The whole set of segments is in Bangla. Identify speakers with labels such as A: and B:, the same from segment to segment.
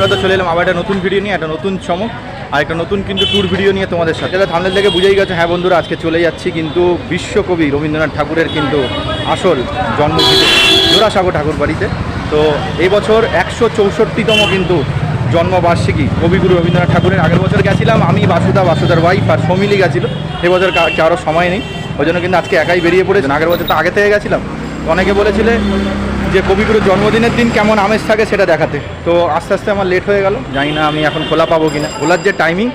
A: বন্ধুরা, তো চলে এলাম আবার একটা নতুন ভিডিও নিয়ে, একটা নতুন চমক, আর একটা নতুন কিন্তু ট্যুর ভিডিও নিয়ে তোমাদের সাথে। তাহলে থামলে থেকে বুঝেই গেছে হ্যাঁ বন্ধুরা, আজকে চলে যাচ্ছি কিন্তু বিশ্বকবি রবীন্দ্রনাথ ঠাকুরের কিন্তু আসল জন্মভূমি, জোড়াসাগর ঠাকুর বাড়িতে। তো এই বছর একশো চৌষট্টিতম কিন্তু জন্মবার্ষিকী কবিগুরু রবীন্দ্রনাথ ঠাকুরের। আগের বছর গেছিলাম আমি, বাসুদা, বাসুদার ওয়াইফ আর সমিলি গেছিল। এবছর কারও সময় নেই, ওই জন্য কিন্তু আজকে একাই বেরিয়ে পড়েছে। আগের বছর তো আগে থেকে গেছিলাম অনেকে বলেছিলে যে কবিগুরুর জন্মদিনের দিন কেমন আমেজ থাকে সেটা দেখাতে। তো আস্তে আস্তে আমার লেট হয়ে গেল। জানি না আমি এখন খোলা পাবো কিনা। খোলার যে টাইমিং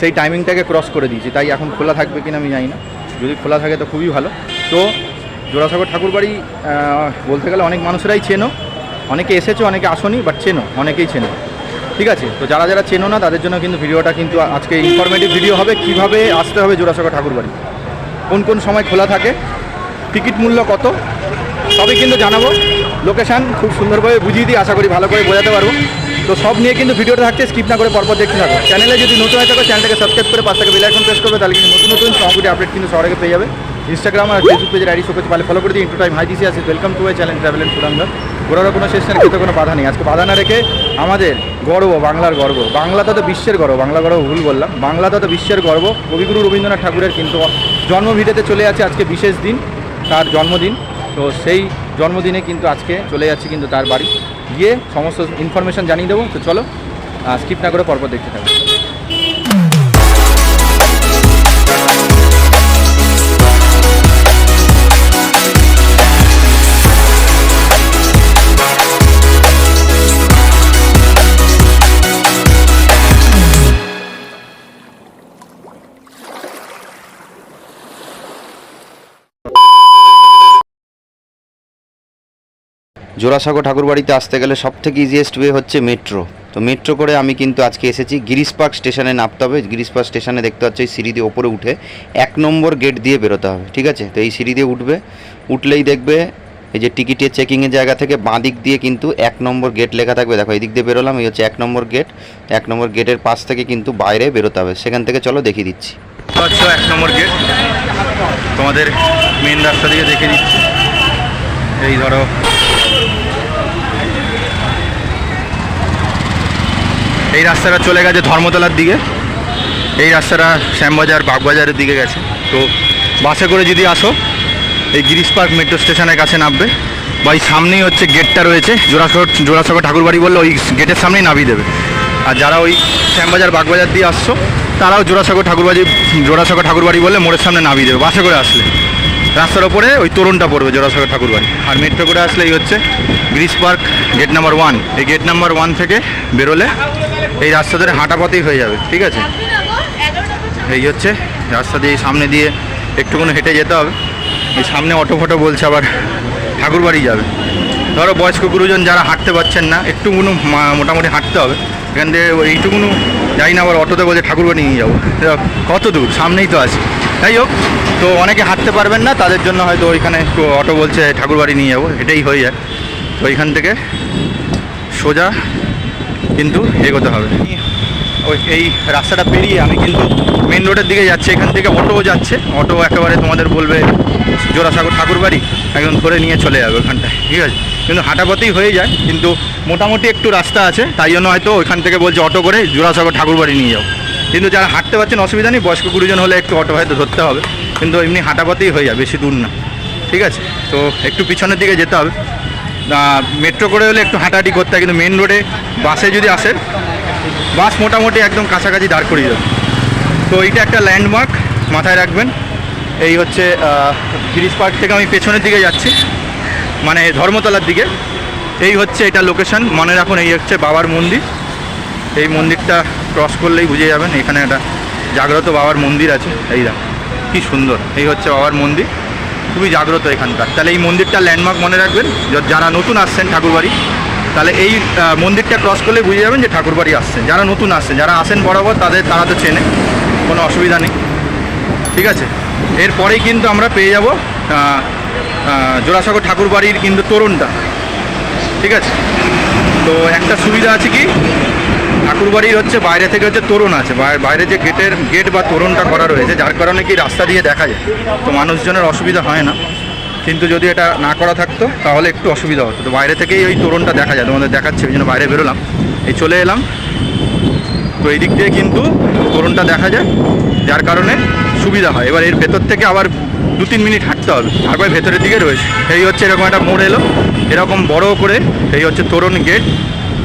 A: সেই টাইমিংটাকে ক্রস করে দিয়েছি। তাই এখন খোলা থাকবে কিনা আমি জানি না। যদি খোলা থাকে তো খুবই ভালো। তো জোড়াসাগর ঠাকুরবাড়ি বলতে গেলে অনেক মানুষেরাই চেনো। অনেকে এসেছ, অনেকে আসনি বাট চেনো। অনেকেই চেনো। ঠিক আছে? তো যারা যারা চেনো না, তাদের জন্য কিন্তু ভিডিওটা কিন্তু আজকে ইনফরমেটিভ ভিডিও হবে। কীভাবে আসতে হবে জোড়াসাগর ঠাকুরবাড়ি? কোন কোন সময় খোলা থাকে? টিকিট মূল্য কত? সবই কিন্তু জানাব। লোকেশান খুব সুন্দরভাবে বুঝিয়ে দিই, আশা করি ভালো করে বোঝাতে পারব। তো সব নিয়ে কিন্তু ভিডিওটা থাকছে স্কিপ না করে পরপর দেখতে থাকো। চ্যানেলে যদি নতুন হয়ে থাকো চ্যানেলটাকে সাবস্ক্রাইব করে পাঁচ থেকে বেলাইকন প্রেস করবে, তাহলে কিন্তু নতুন নতুন সংগুলি আপডেট কিন্তু আগে পেয়ে যাবে। ইনস্টাগ্রাম আর ফেসবুক পেজের আইডি শো করতে পারলে ফলো করে দিই ইন্টু টাইম হাই দিসি আছে welcome to my channel travel and ফুরাঙ্গার ঘোরারও কোনো শেষ নেই খেতে কোনো বাধা নেই। আজকে বাধা না রেখে আমাদের গর্ব, বাংলার গর্ব। বাংলাতে তো বিশ্বের গর্ব, বাংলা গর্ব ভুল বললাম। বাংলাতে তো বিশ্বের গর্ব। কবিগুরু রবীন্দ্রনাথ ঠাকুরের কিন্তু জন্মভিটেতে চলে আছে আজকে বিশেষ দিন, তার জন্মদিন। তো সেই জন্মদিনে কিন্তু আজকে চলে যাচ্ছি কিন্তু তার বাড়ি। গিয়ে সমস্ত ইনফরমেশন জানিয়ে দেবো। তো চলো স্কিপ না করে পরপর দেখতে থাকব
B: জোড়াসাগর ঠাকুরবাড়িতে আসতে গেলে সব থেকে ইজিয়েস্ট ওয়ে হচ্ছে মেট্রো তো মেট্রো করে আমি কিন্তু আজকে এসেছি গিরিশ পার্ক স্টেশনে নামতে হবে। গিরিশ পার্ক স্টেশনে দেখতে পাচ্ছি এই সিঁড়ি দিয়ে ওপরে উঠে এক নম্বর গেট দিয়ে বেরোতে হবে, ঠিক আছে? তো এই সিঁড়ি দিয়ে উঠবে, উঠলেই দেখবে এই যে টিকিটের চেকিংয়ের জায়গা থেকে বাঁ দিক দিয়ে কিন্তু এক নম্বর গেট লেখা থাকবে। দেখো, এই দিক দিয়ে বেরোলাম, এই হচ্ছে এক নম্বর গেট এক নম্বর গেটের পাশ থেকে কিন্তু বাইরে বেরোতে হবে। সেখান থেকে চলো দেখিয়ে দিচ্ছি।
A: এক নম্বর গেট তোমাদের মেন রাস্তা দিয়ে দেখে দিচ্ছি। এই ধরো এই রাস্তাটা চলে গেছে ধর্মতলার দিকে। এই রাস্তাটা শ্যামবাজার, বাগবাজারের দিকে গেছে। তো বাসে করে যদি আসো, এই গিরিশ পার্ক মেট্রো স্টেশনের কাছে নামবে। বা এই সামনেই হচ্ছে গেটটা রয়েছে জোড়াসাগর জোড়াসাগর ঠাকুরবাড়ি বললে ওই গেটের সামনেই নামিয়ে দেবে। আর যারা ওই শ্যামবাজার, বাগবাজার দিয়ে আসছো, তারাও জোড়াসাগর ঠাকুরবাড়ি জোড়াসাগর ঠাকুরবাড়ি বললে মোড়ের সামনে নামিয়ে দেবে, বাসে করে আসলে। রাস্তার ওপরে ওই তরুণটা পড়বে জোড়াসাগর ঠাকুরবাড়ি। আর মেট্রো করে আসলে এই হচ্ছে Girish park gate number one এই গেট নাম্বার ওয়ান থেকে বেরোলে এই রাস্তা ধরে হাঁটা পথেই হয়ে যাবে, ঠিক আছে? এই হচ্ছে রাস্তা দিয়ে সামনে দিয়ে একটুখানি হেঁটে যেতে হবে। এই সামনে অটো ফটো বলছে আবার ঠাকুরবাড়ি যাবে। ধরো বয়স্ক গুরুজন যারা হাঁটতে পারছেন না একটুকুনো মোটামুটি হাঁটতে হবে। এখান থেকে এইটুকুনো যাই না, আবার অটোতে বলছে ঠাকুরবাড়ি নিয়ে যাব। কত দূর? সামনেই তো আছে। যাই হোক, তো অনেকে হাঁটতে পারবেন না, তাদের জন্য হয়তো ওইখানে একটু অটো বলছে, ঠাকুরবাড়ি নিয়ে যাব। এটাই হয়ে যায়। তো ওইখান থেকে সোজা কিন্তু এগোতে হবে। ওই, এই রাস্তাটা পেরিয়ে আমি কিন্তু মেন রোডের দিকে যাচ্ছি। এখান থেকে অটোও যাচ্ছে। অটো একেবারে তোমাদের বলবে, জোড়াসাগর ঠাকুরবাড়ি? একদম ধরে নিয়ে চলে যাবে ওখানটায়। ঠিক আছে? কিন্তু হাঁটাপথেই হয়ে যায়, কিন্তু মোটামুটি একটু রাস্তা আছে। তাই জন্য হয়তো ওইখান থেকে বলছে, অটো করে জোড়াসাগর ঠাকুরবাড়ি নিয়ে যাও। কিন্তু যারা হাঁটতে পারছেন অসুবিধা নেই, বয়স্ক গুরুজন হলে একটু অটো হয়তো ধরতে হবে। কিন্তু এমনি হাঁটাপথেই হয়ে যায়, বেশি দূর না। ঠিক আছে? তো একটু পিছনের দিকে যেতে হবে। মেট্রো করে হলে একটু হাঁটাহাঁটি করতে হয়, কিন্তু মেন রোডে বাসে যদি আসেন বাস মোটামুটি একদম কাছাকাছি দাঁড় করিয়ে দেবে। তো এইটা একটা ল্যান্ডমার্ক মাথায় রাখবেন। এই হচ্ছে গিরিশ পার্ক থেকে আমি পেছনের দিকে যাচ্ছি মানে ধর্মতলার দিকে। এই হচ্ছে এটা লোকেশন মনে রাখুন, এই হচ্ছে বাবার মন্দির। এই মন্দিরটা ক্রস করলেই বুঝে যাবেন, এখানে একটা জাগ্রত বাবার মন্দির আছে। এই দেখ, কী সুন্দর। এই হচ্ছে বাবার মন্দির, খুবই জাগ্রত এখানকার। তাহলে এই মন্দিরটা ল্যান্ডমার্ক মনে রাখবেন যারা নতুন আসছেন ঠাকুরবাড়ি, তাহলে এই মন্দিরটা ক্রস করলে বুঝে যাবেন যে ঠাকুরবাড়ি আসছেন যারা নতুন আসছেন যারা আসেন বরাবর, তাদের, তারা তো চেনে, কোনো অসুবিধা নেই। ঠিক আছে? এরপরেই কিন্তু আমরা পেয়ে যাব জোড়াসাগর ঠাকুরবাড়ির কিন্তু তোরণটা। ঠিক আছে? তো একটা সুবিধা আছে কি? ঠাকুরবাড়ির হচ্ছে বাইরে থেকে হচ্ছে তোরণ আছে। বাইরে যে গেটের গেট বা তোরণটা করা রয়েছে, যার কারণে কি রাস্তা দিয়ে দেখা যায়। তো মানুষজনের অসুবিধা হয় না। কিন্তু যদি এটা না করা থাকতো, তাহলে একটু অসুবিধা হতো। তো বাইরে থেকেই ওই তোরণটা দেখা যায়। তোমাদের দেখাচ্ছে, ওই জন্য বাইরে বেরোলাম। এই চলে এলাম। তো এই দিক দিয়ে কিন্তু তোরণটা দেখা যায়, যার কারণে সুবিধা হয়। এবার এর ভেতর থেকে আবার দু তিন মিনিট হাঁটতে হবে। তারপরে ভেতরের দিকে রয়েছে। এই হচ্ছে এরকম একটা মোড় এলো। এরকম বড় করে এই হচ্ছে তোরণ গেট।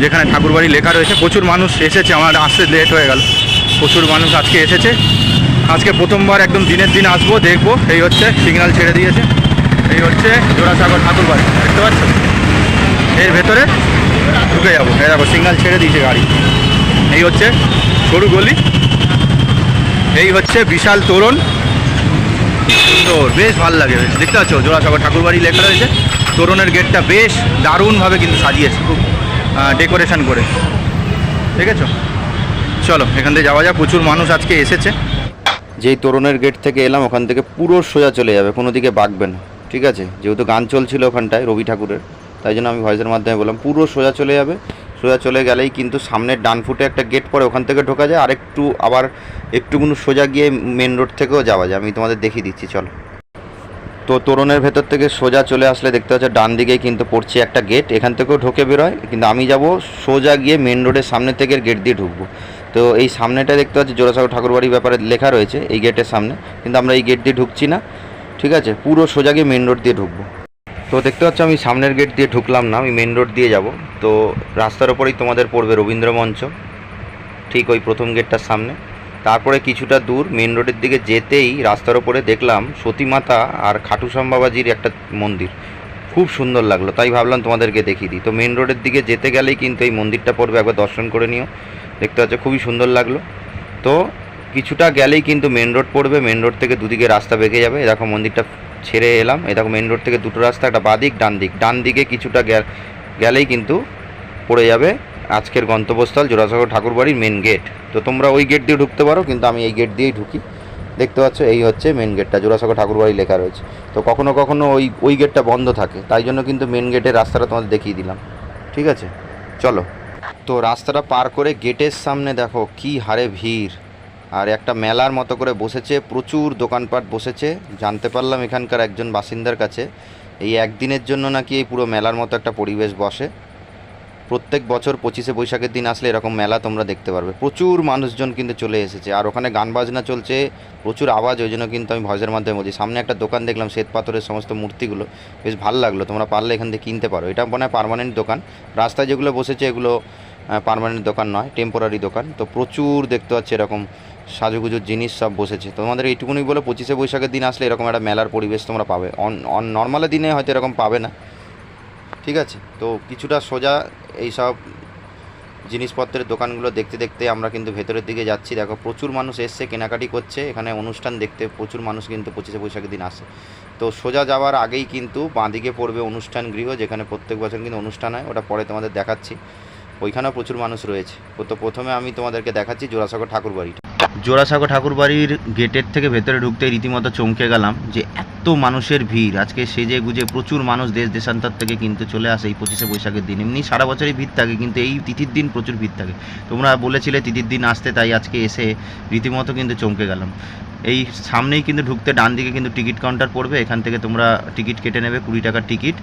A: যেখানে ঠাকুরবাড়ি লেখা রয়েছে, প্রচুর মানুষ এসেছে, আমার আসতে লেট হয়ে গেল। প্রচুর মানুষ আজকে এসেছে। আজকে প্রথমবার একদম দিনের দিন আসব, দেখব। এই হচ্ছে সিগন্যাল ছেড়ে দিয়েছে। এই হচ্ছে জোড়াসাগর ঠাকুরবাড়ি, দেখতে পাচ্ছ? এর ভেতরে ঢুকে যাব। এই দেখো সিগন্যাল ছেড়ে দিয়েছে গাড়ি। এই হচ্ছে সরু গলি। এই হচ্ছে বিশাল তোরণ। সুন্দর বেশ ভালো লাগে। বেশ দেখতে পাচ্ছ? জোড়াসাগর ঠাকুরবাড়ি লেখা রয়েছে। তোরণের গেটটা বেশ দারুণভাবে কিন্তু সাজিয়েছে। খুব ডেকোরেশন করে। ঠিক আছে চলো, এখান থেকে যাওয়া যাক। প্রচুর মানুষ আজকে এসেছে।
B: যেই তোরণের গেট থেকে এলাম, ওখান থেকে পুরো সোজা চলে যাবে, কোনো দিকে বাঁকবে না। ঠিক আছে? যেহেতু গান চলছিল ওখানটায়, রবি ঠাকুরের। তাই জন্য আমি ভয়েসের মাধ্যমে বললাম, পুরো সোজা চলে যাবে। সোজা চলে গেলেই কিন্তু সামনের ডান ফুটে একটা গেট পড়ে ওখান থেকে ঢোকা যায়। আরেকটু আবার একটুকুনি সোজা গিয়ে মেন রোড থেকেও যাওয়া যায়। আমি তোমাদের দেখিয়ে দিচ্ছি, চলো। তো তোরণের ভেতর থেকে সোজা চলে আসলে দেখতে পাচ্ছ, ডান দিকেই কিন্তু পড়ছে একটা গেট, এখান থেকেও ঢোকে বেরোয়, কিন্তু আমি যাব সোজা গিয়ে মেন রোডের সামনে থেকে গেট দিয়ে ঢুকবো। তো এই সামনেটা দেখতে পাচ্ছি, জোড়াসাগর ঠাকুরবাড়ির ব্যাপারে লেখা রয়েছে এই গেটের সামনে, কিন্তু আমরা এই গেট দিয়ে ঢুকছি না, ঠিক আছে? পুরো সোজা গিয়ে মেন রোড দিয়ে ঢুকবো। তো দেখতে পাচ্ছ, আমি সামনের গেট দিয়ে ঢুকলাম না, আমি মেন রোড দিয়ে যাব। তো রাস্তার ওপরেই তোমাদের পড়বে রবীন্দ্র মঞ্চ, ঠিক ওই প্রথম গেটটার সামনে। তারপরে কিছুটা দূর মেন রোডের দিকে যেতেই রাস্তার ওপরে দেখলাম সতীমাতা আর খাটুশ্যাম বাবাজির একটা মন্দির। খুব সুন্দর লাগল, তাই ভাবলাম তোমাদেরকে দেখিয়ে দিই। তো মেন রোডের দিকে যেতে গেলেই কিন্তু এই মন্দিরটা পড়বে, একবার দর্শন করে নিও। দেখতে পাচ্ছ, খুবই সুন্দর লাগল। তো কিছুটা গেলেই কিন্তু মেন রোড পড়বে মেন রোড থেকে দুদিকে রাস্তা বেঁকে যাবে। এরকম মন্দিরটা ছেড়ে এলাম। এ দেখো মেন রোড থেকে দুটো রাস্তা, একটা বাদিক ডান দিক ডান দিকে কিছুটা গেলেই কিন্তু পড়ে যাবে আজকের গন্তব্যস্থল জোড়াসাগর ঠাকুরবাড়ির মেন গেট তো তোমরা ওই গেট দিয়ে ঢুকতে পারো, কিন্তু আমি এই গেট দিয়েই ঢুকি। দেখতে পাচ্ছ, এই হচ্ছে মেন গেটটা জোড়াসাগর ঠাকুরবাড়ি লেখা রয়েছে। তো কখনো কখনো ওই ওই গেটটা বন্ধ থাকে, তাই জন্য কিন্তু মেন গেটের রাস্তাটা তোমাদের দেখিয়ে দিলাম। ঠিক আছে? চলো। তো রাস্তাটা পার করে গেটের সামনে দেখো, কি হারে ভিড়। আর একটা মেলার মতো করে বসেছে, প্রচুর দোকানপাট বসেছে। জানতে পারলাম এখানকার একজন বাসিন্দার কাছে, এই একদিনের জন্য নাকি এই পুরো মেলার মতো একটা পরিবেশ বসে। প্রত্যেক বছর পঁচিশে বৈশাখের দিন আসলে এরকম মেলা তোমরা দেখতে পারবে। প্রচুর মানুষজন কিন্তু চলে এসেছে। আর ওখানে গান বাজনা চলছে, প্রচুর আওয়াজ, ওই জন্য কিন্তু আমি ভয়েসের মাধ্যমে বলছি। সামনে একটা দোকান দেখলাম, শ্বেত পাথরের সমস্ত মূর্তিগুলো। বেশ ভালো লাগল, তোমরা পারলে এখান থেকে কিনতে পারো। এটা মনে হয় পারমানেন্ট দোকান। রাস্তায় যেগুলো বসেছে এগুলো পারমানেন্ট দোকান নয় টেম্পোরারি দোকান। তো প্রচুর দেখতে পাচ্ছি এরকম সাজুগুজুর জিনিস সব বসেছে। তোমাদের এইটুকুনি বলে পঁচিশে বৈশাখের দিন আসলে এরকম একটা মেলার পরিবেশ তোমরা পাবে। অন নর্মালের দিনে হয়তো এরকম পাবে না। ঠিক আছে? তো কিছুটা সোজা এইসব জিনিসপত্রের দোকানগুলো দেখতে দেখতে আমরা কিন্তু ভেতরের দিকে যাচ্ছি। দেখো, প্রচুর মানুষ এসছে, কেনাকাটি করছে। এখানে অনুষ্ঠান দেখতে প্রচুর মানুষ কিন্তু পঁচিশে বৈশাখের দিন আসে। তো সোজা যাওয়ার আগেই কিন্তু বাঁদিকে পড়বে অনুষ্ঠান গৃহ, যেখানে প্রত্যেক বছর কিন্তু অনুষ্ঠান হয়। ওটা পরে তোমাদের দেখাচ্ছি। ওইখানেও প্রচুর মানুষ রয়েছে। তো প্রথমে আমি তোমাদেরকে দেখাচ্ছি জোড়াসাগর ঠাকুর বাড়িটা জোড়াসাগর ঠাকুরবাড়ির গেটের থেকে ভেতরে ঢুকতে রীতিমতো চমকে গেলাম যে এত মানুষের ভিড়। আজকে সেজে গুজে প্রচুর মানুষ দেশ দেশান্তর থেকে কিন্তু চলে আসে এই পঁচিশে বৈশাখের দিন। এমনি সারা বছরই ভিড় থাকে, কিন্তু এই তিথির দিন প্রচুর ভিড় থাকে। তোমরা বলেছিলে তিথির দিন আসতে, তাই আজকে এসে রীতিমতো কিন্তু চমকে গেলাম। এই সামনেই কিন্তু ঢুকতে ডান দিকে কিন্তু টিকিট কাউন্টার পড়বে। এখান থেকে তোমরা টিকিট কেটে নেবে, কুড়ি টাকার টিকিট।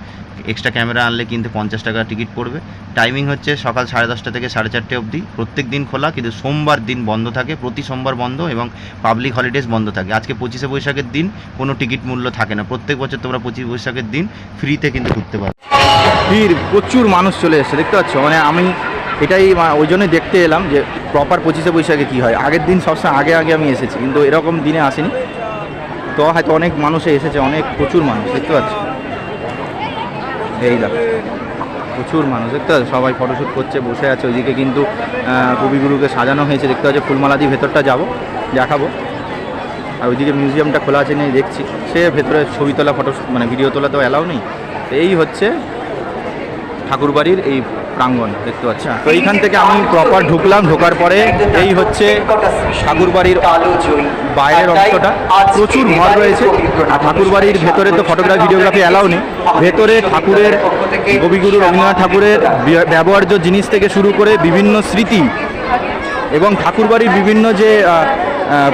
B: এক্সট্রা ক্যামেরা আনলে কিন্তু পঞ্চাশ টাকার টিকিট পড়বে। টাইমিং হচ্ছে সকাল সাড়ে দশটা থেকে সাড়ে চারটে অবধি। প্রত্যেক দিন খোলা, কিন্তু সোমবার দিন বন্ধ থাকে। প্রতি সোমবার বন্ধ এবং পাবলিক হলিডেজ বন্ধ থাকে। আজকে পঁচিশে বৈশাখের দিন কোনো টিকিট মূল্য থাকে না। প্রত্যেক বছর তোমরা পঁচিশ বৈশাখের দিন ফ্রিতে কিন্তু ঢুকতে পারো।
A: ভিড়, প্রচুর মানুষ চলে এসেছে, দেখতে পাচ্ছ? মানে আমি এটাই ওই জন্যই দেখতে এলাম যে প্রপার পঁচিশে বৈশাখে কী হয়। আগের দিন সবসময় আগে আগে আমি এসেছি, কিন্তু এরকম দিনে আসিনি। তো হয়তো অনেক মানুষ এসেছে, অনেক, প্রচুর মানুষ, দেখতে পাচ্ছ? এই দেখো, প্রচুর মানুষ, দেখতে পাচ্ছ? সবাই ফটোশ্যুট করছে, বসে আছে। ওইদিকে কিন্তু কবিগুরুকে সাজানো হয়েছে। দেখতে পাচ্ছ? ফুলমালা দিয়ে ভেতরটা যাব, দেখাবো। আর ওইদিকে মিউজিয়ামটা খোলা আছে নেই দেখছি। সে ভেতরে ছবি তোলা ফটো মানে ভিডিও তোলা তো অ্যালাউ নেই এই হচ্ছে ঠাকুরবাড়ির এই প্রাঙ্গণ দেখতে পাচ্ছি তো এইখান থেকে আমি প্রপার ঢুকলাম ঢোকার পরে এই হচ্ছে ঠাকুরবাড়ির বাইরের অংশটা। প্রচুর ঘর রয়েছে। আর ঠাকুরবাড়ির ভেতরে তো ফটোগ্রাফি ভিডিওগ্রাফি অ্যালাউ নেই। ভেতরে ঠাকুরের কবিগুরু রবীন্দ্রনাথ ঠাকুরের ব্যবহার্য জিনিস থেকে শুরু করে বিভিন্ন স্মৃতি এবং ঠাকুরবাড়ির বিভিন্ন যে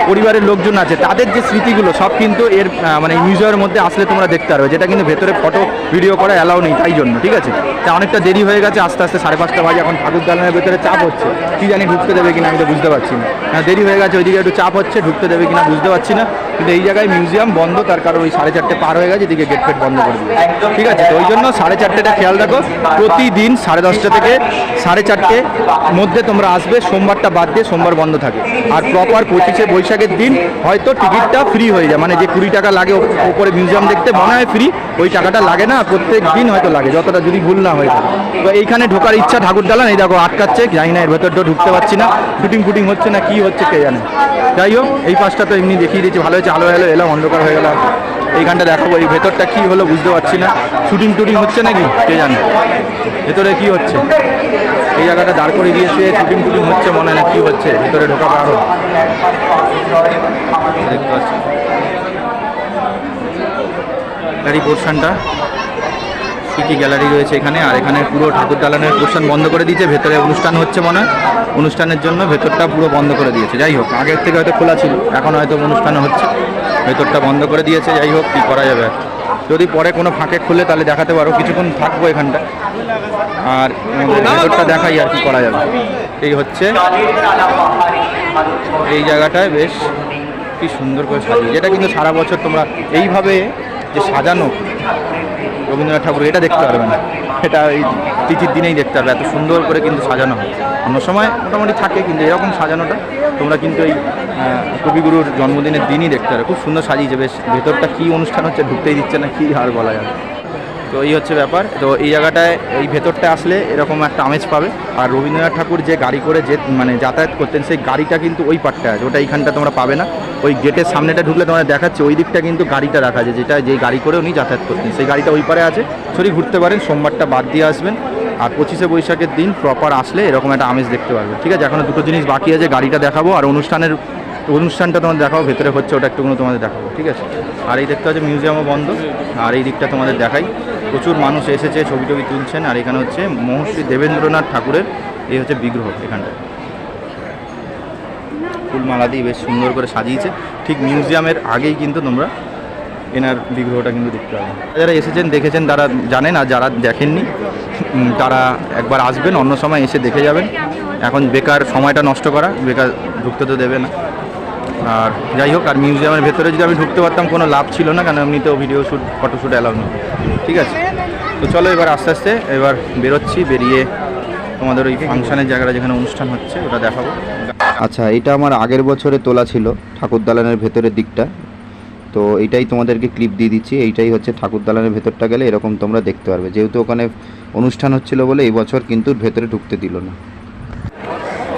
A: পরিবারের লোকজন আছে তাদের যে স্মৃতিগুলো সব কিন্তু এর মানে মিউজিয়ামের মধ্যে আসলে তোমরা দেখতে পারবে যেটা কিন্তু ভেতরে ফটো ভিডিও করা অ্যালাউ নেই তাই জন্য ঠিক আছে? তা অনেকটা দেরি হয়ে গেছে আস্তে আস্তে সাড়ে পাঁচটা বাজে এখন ঠাকুর দালানের ভেতরে চাপ হচ্ছে কি জানি ঢুকতে দেবে কিনা আমি তো বুঝতে পারছি না। হ্যাঁ, দেরি হয়ে গেছে ওইদিকে একটু চাপ হচ্ছে ঢুকতে দেবে কিনা বুঝতে পারছি না কিন্তু এই জায়গায় মিউজিয়াম বন্ধ তার কারণ ওই সাড়ে চারটে পার হয়ে গেছে এদিকে গেট ফেট বন্ধ করে দিয়েছে ঠিক আছে তো ওই জন্য সাড়ে চারটেটা খেয়াল রাখো প্রতিদিন সাড়ে দশটা থেকে সাড়ে চারটে মধ্যে তোমরা আসবে সোমবারটা বাদ দিয়ে সোমবার বন্ধ থাকে। আর প্রপার পঁচিশে বৈশাখের দিন হয়তো টিকিটটা ফ্রি হয়ে যায়। মানে যে কুড়ি টাকা লাগে ওপরে মিউজিয়াম দেখতে মনে হয় ফ্রি ওই টাকাটা লাগে না, প্রত্যেক দিন হয়তো লাগে, যতটা যদি ভুল না হয়ে তো এইখানে ঢোকার ইচ্ছা ঠাকুর দালান, এই দেখো আটকাচ্ছে, জানি না এর ভেতরটা ঢুকতে পারছি না শুটিং ফুটিং হচ্ছে না, কি হচ্ছে কে জানে। যাই হোক, এই পাশটা তো এমনি দেখিয়ে দিয়েছি, ভালো হয়েছে আলো এলো এলাম, অন্ধকার হয়ে গেল এইখানটা দেখাবো, এই ভেতরটা কি হলো বুঝতে পারছি না। শুটিং টুটিং হচ্ছে নাকি? কে জানে। ভেতরে কি হচ্ছে? এই জায়গাটা দাঁড় করে দিয়েছে, শুটিং টুটিং হচ্ছে, মনে হয় না কি হচ্ছে। ভেতরে ঢোকা পারো গাড়ি পোর্শনটা। কী কী গ্যালারি রয়েছে এখানে, আর এখানে পুরো ঠাকুর দালানের পোর্শন বন্ধ করে দিয়েছে, ভেতরে অনুষ্ঠান হচ্ছে মনে হয়। অনুষ্ঠানের জন্য ভেতরটা পুরো বন্ধ করে দিয়েছে, যাই হোক, আগের থেকে হয়তো খোলা ছিল, এখন হয়তো অনুষ্ঠান হচ্ছে। ভেতরটা বন্ধ করে দিয়েছে, যাই হোক, কী করা যাবে। যদি পরে কোনো ফাঁকে খুলে তাহলে দেখাতে পারো, কিছুক্ষণ থাকব এখানটা। আর ভেতরটা দেখাই আর কি করা যাবে। এই হচ্ছে এই জায়গাটায় বেশ কি সুন্দর করে সাজিয়ে যেটা কিন্তু সারা বছর তোমরা এইভাবে যে সাজানো রবীন্দ্রনাথ ঠাকুর, এটা দেখতে পারবেন এটা এই তিথির দিনেই দেখতে পারবে। এত সুন্দর করে কিন্তু সাজানো হয়। অন্য সময় মোটামুটি থাকে কিন্তু এরকম সাজানোটা। তোমরা কিন্তু এই কবিগুরুর জন্মদিনের দিনই দেখতে পারবে। খুব সুন্দর সাজিয়েছে। বেশ, ভেতরটা কী অনুষ্ঠান হচ্ছে ঢুকতেই দিচ্ছে না, কী আর বলা যাবে তো এই হচ্ছে ব্যাপার। তো এই জায়গাটায়, এই ভেতরটা আসলে এরকম একটা আমেজ পাবে। আর রবীন্দ্রনাথ ঠাকুর যে গাড়ি করে যে মানে যাতায়াত করতেন, সেই গাড়িটা কিন্তু ওই পাটটা আছে। ওটা এইখানটা তোমরা পাবে না। ওই গেটের সামনেটা ঢুকলে তোমরা দেখাচ্ছে, ওই দিকটা কিন্তু গাড়িটা রাখা আছে, যেটা যেই গাড়ি করে উনি যাতায়াত করতেন। সেই গাড়িটা ওই পারে আছে। সরি, ঘুরতে পারেন, সোমবারটা বাদ দিয়ে আসবেন। আর পঁচিশে বৈশাখের দিন প্রপার আসলে এরকম একটা আমেজ দেখতে পারবে ঠিক আছে? এখনও দুটো জিনিস বাকি আছে, গাড়িটা দেখাবো। আর অনুষ্ঠানের অনুষ্ঠানটা তোমাদের দেখাবো ভেতরে হচ্ছে ওটা একটুকুনো তোমাদের দেখাবো ঠিক আছে? আর এই দেখতে হচ্ছে মিউজিয়ামও বন্ধ, আর এই দিকটা তোমাদের দেখাই। প্রচুর মানুষ এসেছে, ছবি টবি তুলছেন, আর এখানে হচ্ছে মহর্ষি দেবেন্দ্রনাথ ঠাকুরের এই হচ্ছে বিগ্রহ এখানটা ফুলমালা দিয়ে বেশ সুন্দর করে সাজিয়েছে। ঠিক মিউজিয়ামের আগেই কিন্তু তোমরা এনার বিগ্রহটা কিন্তু দেখতে পাবে। যারা এসেছেন, দেখেছেন, তারা জানেন আর যারা দেখেননি তারা একবার আসবেন, অন্য সময় এসে দেখে যাবেন। এখন বেকার সময়টা নষ্ট করা, বেকার ঢুকতে তো দেবে না। আর যাই হোক আর মিউজিয়ামের ভেতরে যদি আমি ঢুকতে পারতাম কোনো লাভ ছিল না কারণ এমনিতেও ভিডিও শ্যুট ফটোশ্যুট অ্যালাউ নেই। ঠিক আছে? তো চলো এবার আস্তে আস্তে এবার বেরোচ্ছি বেরিয়ে তোমাদের ওই ফাংশনের জায়গাটা যেখানে অনুষ্ঠান হচ্ছে ওটা দেখাবো।
B: আচ্ছা এটা আমার আগের বছরে তোলা ছিল ঠাকুর দালানের ভেতরের দিকটা। তো এইটাই তোমাদেরকে ক্লিপ দিয়ে দিচ্ছি এইটাই হচ্ছে ঠাকুর দালানের ভেতরটা গেলে এরকম তোমরা দেখতে পারবে। যেহেতু ওখানে অনুষ্ঠান হচ্ছিল বলে এই বছর কিন্তু ভেতরে ঢুকতে দিল না।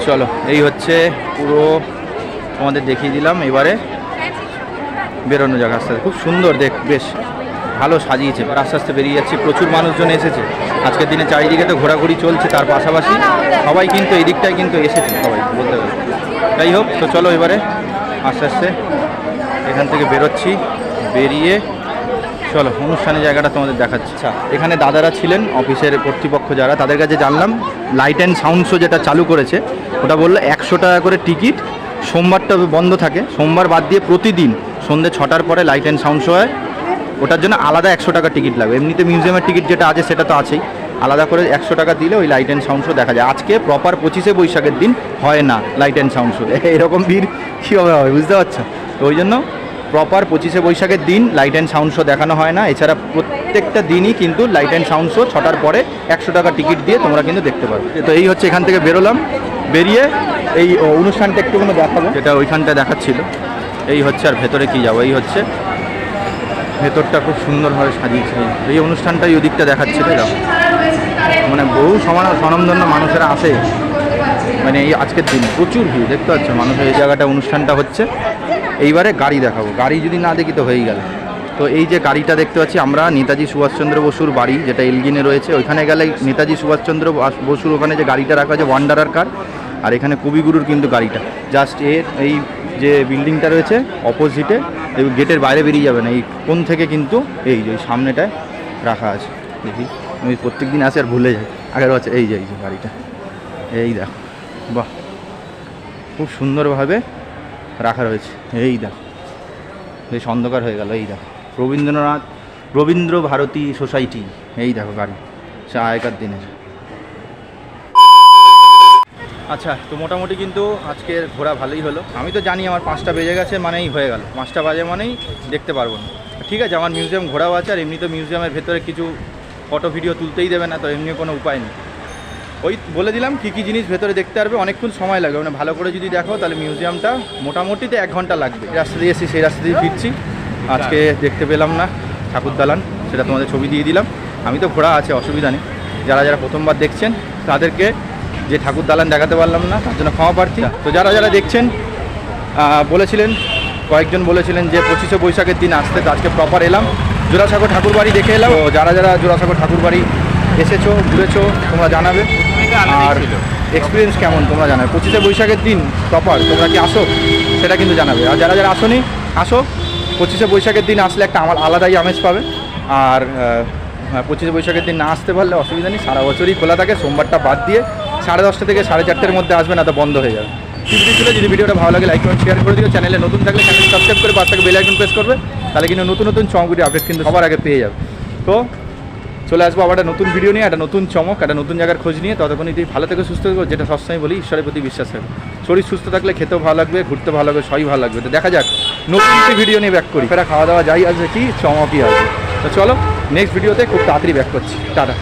A: চলো এই হচ্ছে পুরো তোমাদের দেখিয়ে দিলাম, এবারে বেরোনো জায়গা আস্তে আস্তে খুব সুন্দর দেখ, বেশ ভালো সাজিয়েছে। এবার আস্তে আস্তে বেরিয়ে যাচ্ছে, প্রচুর মানুষজন এসেছে। আজকের দিনে চারিদিকে তো ঘোরাঘুরি চলছে, তার পাশাপাশি সবাই কিন্তু এই দিকটায় কিন্তু এসেছে, সবাই বলতে পারি যাই হোক, তো চলো এবারে আস্তে আস্তে এখান থেকে বেরোচ্ছি, বেরিয়ে চলো, অনুষ্ঠানের জায়গাটা তোমাদের দেখাচ্ছি। আচ্ছা এখানে দাদারা ছিলেন, অফিসের কর্তৃপক্ষ যারা, তাদের কাছে জানলাম লাইট অ্যান্ড সাউন্ড শো যেটা চালু করেছে, ওটা বলল একশো টাকা করে টিকিট সোমবারটা বন্ধ থাকে। সোমবার বাদ দিয়ে প্রতিদিন সন্ধ্যে ছটার পরে লাইট অ্যান্ড সাউন্ড শো হয়। ওটার জন্য আলাদা একশো টাকা টিকিট লাগবে। এমনিতে মিউজিয়ামের টিকিট যেটা আছে সেটা তো আছেই। আলাদা করে একশো টাকা দিলে ওই লাইট অ্যান্ড সাউন্ড শো দেখা যায়। আজকে প্রপার পঁচিশে বৈশাখের দিন হয় না লাইট অ্যান্ড সাউন্ড শো এরকম ভিড় কীভাবে হবে বুঝতে পারছ? তো ওই জন্য প্রপার পঁচিশে বৈশাখের দিন লাইট অ্যান্ড সাউন্ড শো দেখানো হয় না। এছাড়া প্রত্যেকটা দিনই কিন্তু লাইট অ্যান্ড সাউন্ড শো ছটার পরে একশো টাকা টিকিট দিয়ে তোমরা কিন্তু দেখতে পারবে। তো এই হচ্ছে এখান থেকে বেরোলাম। বেরিয়ে এই অনুষ্ঠানটা একটুখানি দেখাবো। যেটা ওইখানটা দেখাচ্ছিল। এই হচ্ছে আর ভেতরে কি যাব, এই হচ্ছে। ভেতরটা খুব সুন্দরভাবে সাজিয়েছে। এই অনুষ্ঠানটাই ওই দিকটা দেখাচ্ছিল এরকম মানে বহু সমান স্বনামধন্য মানুষেরা আসে। মানে এই আজকের দিন প্রচুর ভিড়, দেখতে পাচ্ছ? মানুষের এই জায়গাটা অনুষ্ঠানটা হচ্ছে। এইবারে গাড়ি দেখাবো। গাড়ি যদি না দেখি তো হয়েই গেল। তো এই যে গাড়িটা দেখতে পাচ্ছি আমরা, নেতাজি সুভাষচন্দ্র বসুর বাড়ি, যেটা এলগিনে রয়েছে। ওইখানে গেলে নেতাজি সুভাষচন্দ্র বসুর ওখানে যে গাড়িটা রাখা আছে ওয়ান্ডারার কার আর এখানে কবিগুরুর কিন্তু গাড়িটা। জাস্ট এর এই যে বিল্ডিংটা রয়েছে অপোজিটে এই গেটের বাইরে বেরিয়ে যাবে না, এই কোন থেকে কিন্তু এই যে সামনেটায় রাখা আছে। দেখি, আমি প্রত্যেক দিন আসি আর ভুলে যাই। আগের বছর, এই যে এই যে গাড়িটা। এই দেখো, বাহ। খুব সুন্দরভাবে রাখা রয়েছে। এই দেখো, বেশ অন্ধকার হয়ে গেল, এই দেখো। রবীন্দ্রনাথ রবীন্দ্র ভারতী সোসাইটি, এই দেখো গাড়ি। সে আগেকার দিনের। আচ্ছা তো মোটামুটি কিন্তু আজকের ঘোরা ভালোই হলো। আমি তো জানি আমার পাঁচটা বেজে গেছে, মানেই হয়ে গেল। পাঁচটা বাজে মানেই দেখতে পারব না। ঠিক আছে, আমার মিউজিয়াম ঘোরাও আছে, আর এমনি তো মিউজিয়ামের ভেতরে কিছু ফটো ভিডিও তুলতেই দেবে না, তো এমনি কোনো উপায় নেই। ওই বলে দিলাম, কী কী জিনিস ভেতরে দেখতে পারবে, অনেকক্ষণ সময় লাগবে। মানে ভালো করে যদি দেখো, তাহলে মিউজিয়ামটা মোটামুটিতে এক ঘণ্টা লাগবে। রাস্তা দিয়ে এসেছি সেই রাস্তা দিয়ে ফিরছি। আজকে দেখতে পেলাম না ঠাকুর দালান, সেটা তোমাদের ছবি দিয়ে দিলাম। আমি তো ঘোরা আছে, অসুবিধা নেই। যারা যারা প্রথমবার দেখছেন, তাদেরকে যে ঠাকুর দালান দেখাতে পারলাম না, তার জন্য ক্ষমা প্রার্থী। তো যারা যারা দেখছেন বলেছিলেন, কয়েকজন বলেছিলেন যে পঁচিশে বৈশাখের দিন আসতে তো আজকে প্রপার এলাম। জোড়াসাগর ঠাকুর বাড়ি দেখে এলাম। তো যারা যারা জোড়াসাগর ঠাকুর বাড়ি এসেছ, ঘুরেছো, তোমরা জানাবে। আর এক্সপিরিয়েন্স কেমন তোমরা জানাবে? পঁচিশে বৈশাখের দিন প্রপার তোমরা কি আসো? সেটা কিন্তু জানাবে। আর যারা যারা আসোনি, আসো। পঁচিশে বৈশাখের দিন আসলে একটা আমার আলাদাই আমেজ পাবে। আর পঁচিশে বৈশাখের দিন না আসতে পারলে অসুবিধা নেই। সারা বছরই খোলা থাকে, সোমবারটা বাদ দিয়ে সাড়ে দশটা থেকে সাড়ে চারটের মধ্যে আসবে না, তো বন্ধ হয়ে যাবে। ভিডিও ছিল। যদি ভিডিওটা ভালো লাগে লাইক কমেন্ট শেয়ার করে দিও। চ্যানেলে নতুন থাকলে চ্যানেল সাবস্ক্রাইব করে পাশটাকে বেল আইকন প্রেস করবে। তাহলে কিন্তু নতুন নতুন চমক ভিডিও আপডেট কিন্তু সবার আগে পেয়ে যাবে। তো চলে আসব আবার একটা নতুন ভিডিও নিয়ে, একটা নতুন চমক, একটা নতুন জায়গার খোঁজ নিয়ে। ততক্ষণ যদি ভালো থেকে, সুস্থ থাকব যেটা সবসময় বলি, ঈশ্বরের প্রতি বিশ্বাস রাখবে শরীর সুস্থ থাকলে খেতেও ভালো লাগবে, ঘুরতে ভালো লাগবে, সবই ভালো লাগবে। তো দেখা যাক, নতুন একটি ভিডিও নিয়ে ব্যাক করি। ফেরা খাওয়া দাওয়া যাই আছে কি চমকই আছে তো চলো নেক্সট ভিডিওতে খুব তাড়াতাড়ি ব্যাক করছি। টাটা।